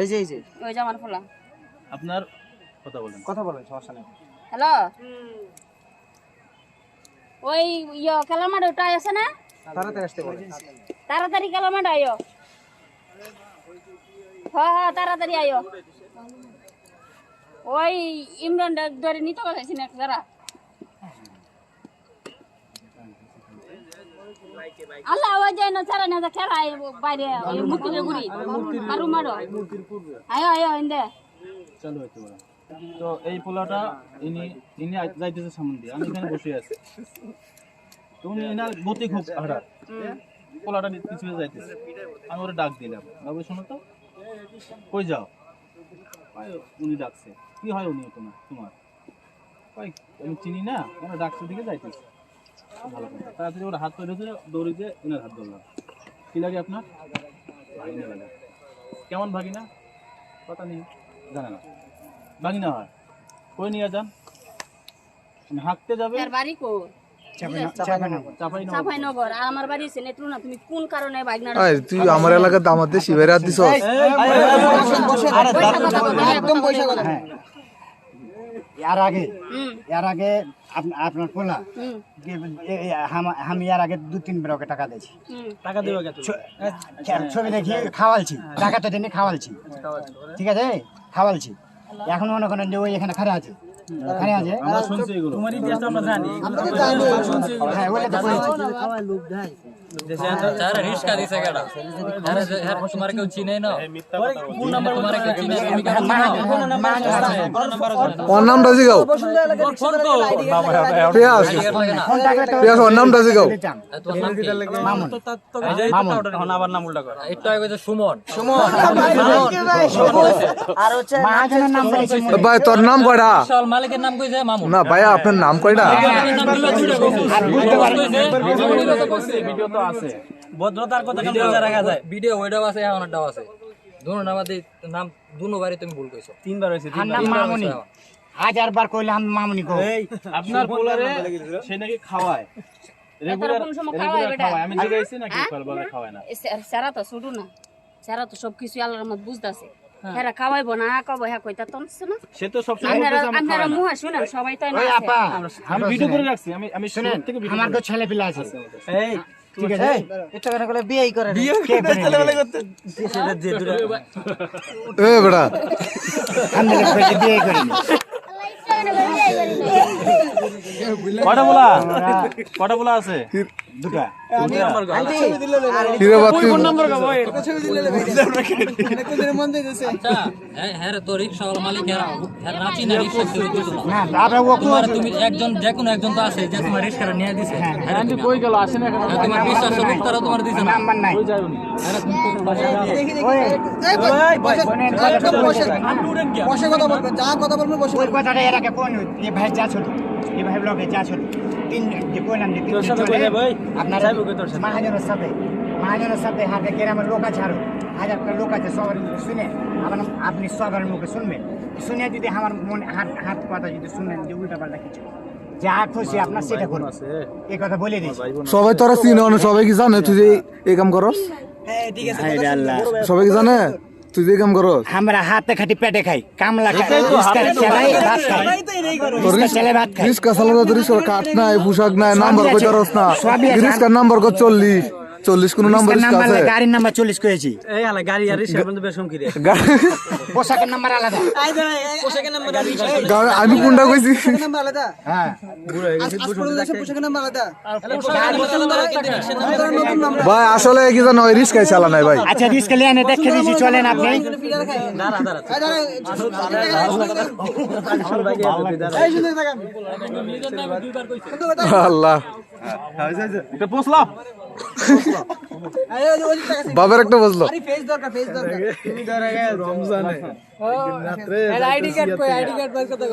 এই যে এই যে। ওই যে আমার ফোলা। আপনার কথা বলেন। কথা বলেন সমস্যা নেই। হ্যালো? ওই ইয়ে মাঠে ওটা আছে না? তাড়াতাড়ি আসতে বলেন। তাড়াতাড়ি মাঠে আয়ো। হ্যাঁ হ্যাঁ তাড়াতাড়ি আয়ো। ওই ইমরান ধরে নিতে পারছি না যারা আল্লাহ আওয়াজ যায় না না খেলা বাইরে মুক্তির গুড়ি মারু মারো আয়ো আয়ো ইন্দে চালু হইতে পারে তো এই পোলাটা ইনি ইনি যাইতেছে সামনে দিয়ে। আমি এখানে বসে আছি। তো এনার গতি খুব হঠাৎ পোলাটা পিছনে যাইতেছে। আমি ওরা ডাক দিলাম। বাবু শোনো তো। কই যাও? উনি ডাকছে। কি হয় উনি তোমার? তোমার? আমি চিনি না। ওরা ডাকছে দিকে যাইতেছে। ভালো তাড়াতাড়ি ওর হাত ধরে ধরে দৌড়ে যে এনার হাত ধরলাম। কি লাগে আপনার? ভাগিনা লাগে। কেমন ভাগিনা? কথা নেই জানে না। ভাগিনা হয়। কই নিয়ে যান? হাঁকতে যাবে? তার বাড়ি কো তুই আমার এলাকার দামাতে শিবের হাত দিছ একদম পয়সা কথা এর আগে এর আগে আপ- আপনার পোলা আমি এর আগে দু তিন বার ওকে টাকা দিয়েছি। টাকা দেবে কত ছ- ছবি দেখি খাওয়ালছি। টাকা তো দিনে খাওয়ালছি। ঠিক আছে? খাওয়ালছি। এখন মনে করেন যে ওই এখানে খারে আছে। খারে আছে। আমরা শুনছি এগুলো। তোমার ইতিহাস আমরা জানি। হ্যাঁ ওইটা তো তোর নাম কি? মামুন। নাম উল্টা করে। একটু আগে যে সুমন। মহাজনের নাম বলেছি ভাই তোর নাম কয়টা বিশাল মালিকের নাম কইছে মামুন। না ভাইয়া আপনার নাম কয়টা দুটো দুটো ভিডিও তো আছে। ভিডিও ওইটাও আছে এখনটাও আছে। দুনো নাম নাম দুনো বাড়ি তুমি ভুল কইছো। তিনবার নাম মামুনি। হাজার বার কইলে আমি মামুনি কো আপনার পোলারে সে নাকি খাওয়ায়। রেগুলার? খাওয়ায় আমি জিজ্ঞাসি নাকি বলে খাওয়ায় না। সারা তো শুধু না। সারা তো সব কিছু আল্লাহর মত বুঝতাছে। হেরা খাওয়াইবো না কব হ্যাঁ কইতা তো না। সে তো সব সময় আপনারা। মুহা শুনেন সবাই তো না আমি ভিডিও করে রাখছি। আমি আমি শুনেন আমার তো ছেলে পিলা আছে। এই ঠিক আছে? এটা কেন করে বিয়েই করে না? কে করে এ আমি বিয়ে করিনি কটা বলা? কটা? বলা আছে? দুটা। হিরে বাতি আচ্ছা হ্যাঁ হ্যাঁ রে, তো রিক্সাওয়ালা মালিক হ্যাঁ হ্যাঁ নাচি না রিক্সা শুরু করছ? না না তারপরে ও তোমার তুমি একজন যে কোনো একজন তো আছে যে তোমার রিক্সাটা নিয়ে দিছে। হ্যাঁ কই গেল? আসে না তোমার বিশ্বাস তারা তোমার দিছে না। বাসা কথা যা কথা বলবেন বসে ওই কথাটা এর আগে কোন এ ভাই যা ছোট এ ভাই ব্লগে যা ছোট তিন যে কইলাম যে তিন চলে আপনার মহাজনের সাথে মহাজনের সাথে হাতে গ্রামের লোক আছে আরও। হাজার লোক আছে সবার মুখে শুনে। আবার আপনি সবার মুখে শুনবেন। শুনে যদি আমার মনে হাত হাত কথা যদি শুনেন যে উল্টা পাল্টা কিছু। যা খুশি আপনার সেটা করুন। এই কথা বলে দিচ্ছি সবাই তোরা চিনে সবাই কি জানে তুই এই কাম করস? সবাই কি জানে? তুই যে কাম করস? আমরা হাতে খাটি পেটে খাই কামলা খাই রিস্কা চালাই ভাত খাই। রিস্কা চালাই ভাত খাই। রিস্কা চালানো তো রিস্কার কাঠ নাই পোশাক নাই নাম্বার কই করস না। রিস্কার নাম্বার কত চল্লিশ? চল্লিশ কোন নাম্বার আছে? গাড়ির নাম্বার চল্লিশ করেছি। গা- পোশাকের নাম্বার আলাদা। আমি কোনটা কইছি? নাম্বার আলাদা? হ্যাঁ। পোশাকের নাম্বার আলাদা। ভাই আসলে কি জানো ওই চালা নাই ভাই। আচ্ছা রিস্কা লিয়ে এনে দেখে দিয়েছি চলেন আপনি। আল্লাহ। এটা আরে টাকা বাবার একটা বসল আরে ফেস দরকার ফেস দরকার। রমজানে। আইডি কার্ড কই আইডি কার্ড বের করতে